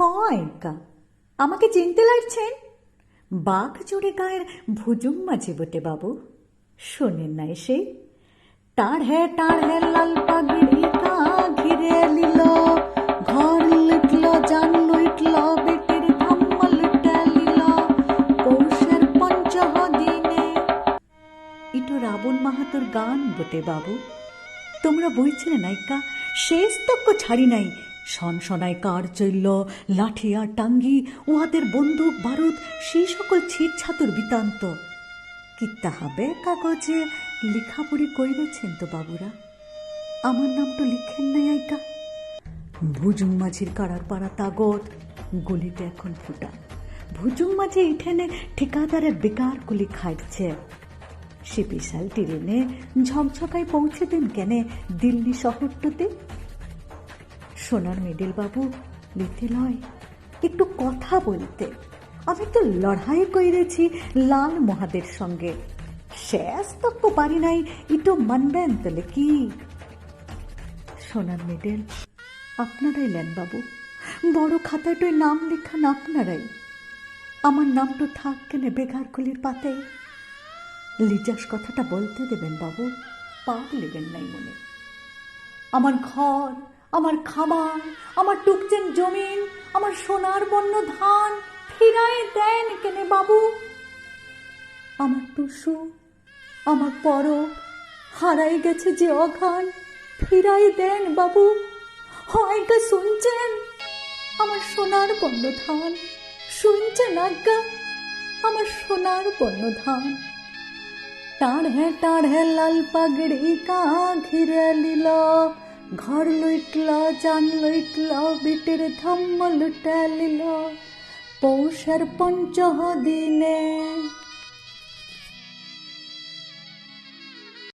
হয় কা আমাকে চিনতে লাগছেন? বাঘ জোড়ে গায়ের ভুজুম মাঝে বটে, বাবু। শোনেন নাই সেই টাড় হে টাড় হে লাল পাগড়ি কা ঘিরে লিল ঘর লুটল জান লুটল, বেটির ধাম্মা লুটে লিল পৌষের পঞ্চহ দিনে ইটো রাবণ মাহাতোর গান বটে, বাবু। তোমরা বইছিলে নাইকা শেষ তক্ক ছাড়ি নাই। সনসনায় কার চৈল্য, লাঠি আর টাঙ্গি, উহাদের বন্দুক, বারুদ, সেই সকল ছিট ছাতুর বৃতান্ত কি তাহাবে কাগজে লেখাপড়ি কইরেছেন তো বাবুরা? আমার নামটা লিখেন নাই আইকা ভুজুং মাঝির কারার পাড়া তাগত, গুলিতে এখন ফুটা। ভুজুং মাঝি ইঠেনে ঠিকাদারে বেকার গুলি খাইছে। সে বিশাল ট্রেনে ঝকঝকায় পৌঁছে দেন কেনে দিল্লি শহরটাতে? সোনার মেডেল বাবু লিতে লয় একটু কথা বলতে। আমি তো লড়াই কইরেছি লাল মহাদের সঙ্গে। শেষ তক্ক পারি নাই, ইটো মানবেন তাহলে কি সোনার মেডেল, আপনারাই নেন বাবু। বড় খাতাটায় নাম লেখান আপনারাই। আমার নামটা থাক কেনে বেঘার কুলির পাতায় লিজাস কথাটা বলতে দেবেন বাবু পাপ লেবেন নাই মনে। আমার ঘর আমার খাবার আমার টুকচেন জমিন, আমার সোনার বন্য ধান ফিরায় দেন কেনে বাবু। আমার টুসু, আমার পরব, হারাই গেছে যে অঘান ফিরাই দেন বাবু। হয়টা শুনছেন? আমার সোনার বন্য ধান, শুনছেন আজ্ঞা? আমার সোনার বন্য ধান। টাঢ়ে টাঢ়ে লাল পাগড়ি কা ঘিরে লিল ঘর লুটল জান লুটল বিটির ধম্ম লুটালিল পৌষের পঞ্চহ দিনে